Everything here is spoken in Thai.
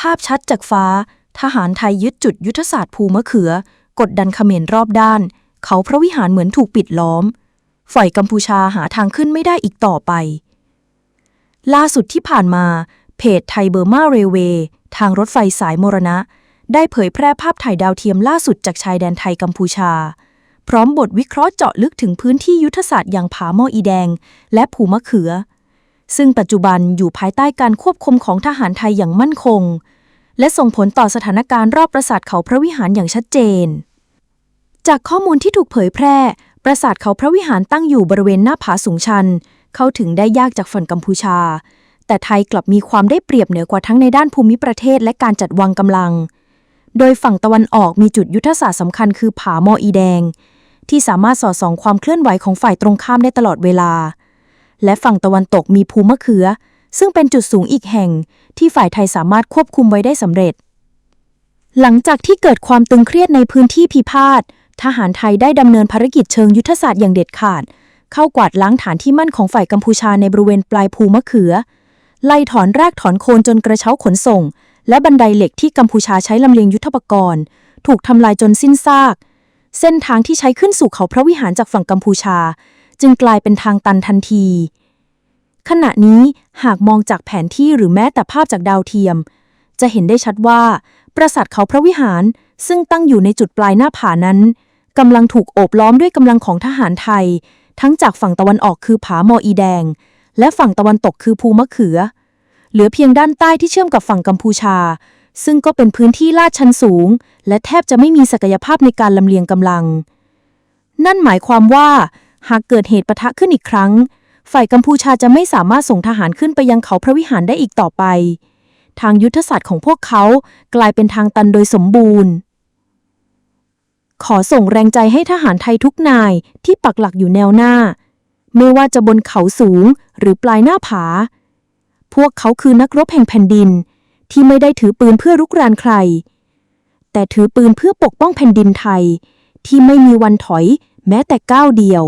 ภาพชัดจากฟ้า ทหารไทยยึดจุดยุทธศาสตร์ภูมะเขือ กดดันเขมรรอบด้าน เขาพระวิหารเหมือนถูกปิดล้อม ฝ่ายกัมพูชาหาทางขึ้นไม่ได้อีกต่อไป ล่าสุดที่ผ่านมา เพจไทยเบอร์มาเรเวย์ทางรถไฟสายมรณะ ได้เผยแพร่ภาพถ่ายดาวเทียมล่าสุดจากชายแดนไทยกัมพูชา พร้อมบทวิเคราะห์เจาะลึกถึงพื้นที่ยุทธศาสตร์อย่างผาหม้ออีแดง และภูมะเขือ ซึ่งปัจจุบันอยู่ภายใต้การควบคุมของทหารไทยอย่างมั่นคง และส่งผลต่อสถานการณ์รอบปราสาทเขาพระวิหารอย่างชัดเจน จากข้อมูลที่ถูกเผยแพร่ ปราสาทเขาพระวิหารตั้งอยู่บริเวณหน้าผาสูงชัน เข้าถึงได้ยากจากฝั่งกัมพูชา แต่ไทยกลับมีความได้เปรียบเหนือกว่าทั้งในด้านภูมิประเทศและการจัดวางกำลัง โดยฝั่งตะวันออกมีจุดยุทธศาสตร์สำคัญคือผามออีแดง ที่สามารถสอดส่องความเคลื่อนไหวของฝ่ายตรงข้ามได้ตลอดเวลา และฝั่งตะวันตกมีภูมะเขือ ซึ่งเป็นจุดสูงอีกแห่ง ที่ฝ่ายไทยสามารถควบคุมไว้ได้สำเร็จ หลังจากที่เกิดความตึงเครียดในพื้นที่พิพาททหารไทยได้ดำเนินภารกิจเชิงยุทธศาสตร์อย่างเด็ดขาด เข้ากวาดล้างฐานที่มั่นของฝ่ายกัมพูชาในบริเวณปลายภูมะเขือ ไล่ถอนรากถอนโคนจนกระเช้าขนส่ง และบันไดเหล็กที่กัมพูชาใช้ลำเลียงยุทธปกรณ์ ถูกทำลายจนสิ้นซาก เส้นทางที่ใช้ขึ้นสู่เขาพระวิหารจากฝั่งกัมพูชา จึงกลายเป็นทางตันทันที ขณะนี้หากมองจากแผนที่หรือแม้แต่ภาพจากดาวเทียม จะเห็นได้ชัดว่า ปราสาทเขาพระวิหาร ซึ่งตั้งอยู่ในจุดปลายหน้าผานั้นกำลังถูกโอบล้อมด้วยกำลังของทหารไทย ทั้งจากฝั่งตะวันออกคือผาหมออีแดง และฝั่งตะวันตกคือภูมะเขือ เหลือเพียงด้านใต้ที่เชื่อมกับฝั่งกัมพูชา ซึ่งก็เป็นพื้นที่ลาดชันสูง และแทบจะไม่มีศักยภาพในการลำเลียงกำลัง นั่นหมายความว่า หากเกิดเหตุปะทะขึ้นอีกครั้ง ฝ่ายกัมพูชาจะไม่สามารถส่งทหารขึ้นไปยังเขาพระวิหารได้อีกต่อไป ทางยุทธศาสตร์ของพวกเขากลายเป็นทางตันโดยสมบูรณ์ ขอส่งแรงใจให้ทหารไทยทุกนายที่ปักหลักอยู่แนวหน้า ไม่ว่าจะบนเขาสูงหรือปลายหน้าผา พวกเขาคือนักรบแห่งแผ่นดิน ที่ไม่ได้ถือปืนเพื่อรุกรานใคร แต่ถือปืนเพื่อปกป้องแผ่นดินไทยที่ไม่มีวันถอยแม้แต่ก้าวเดียว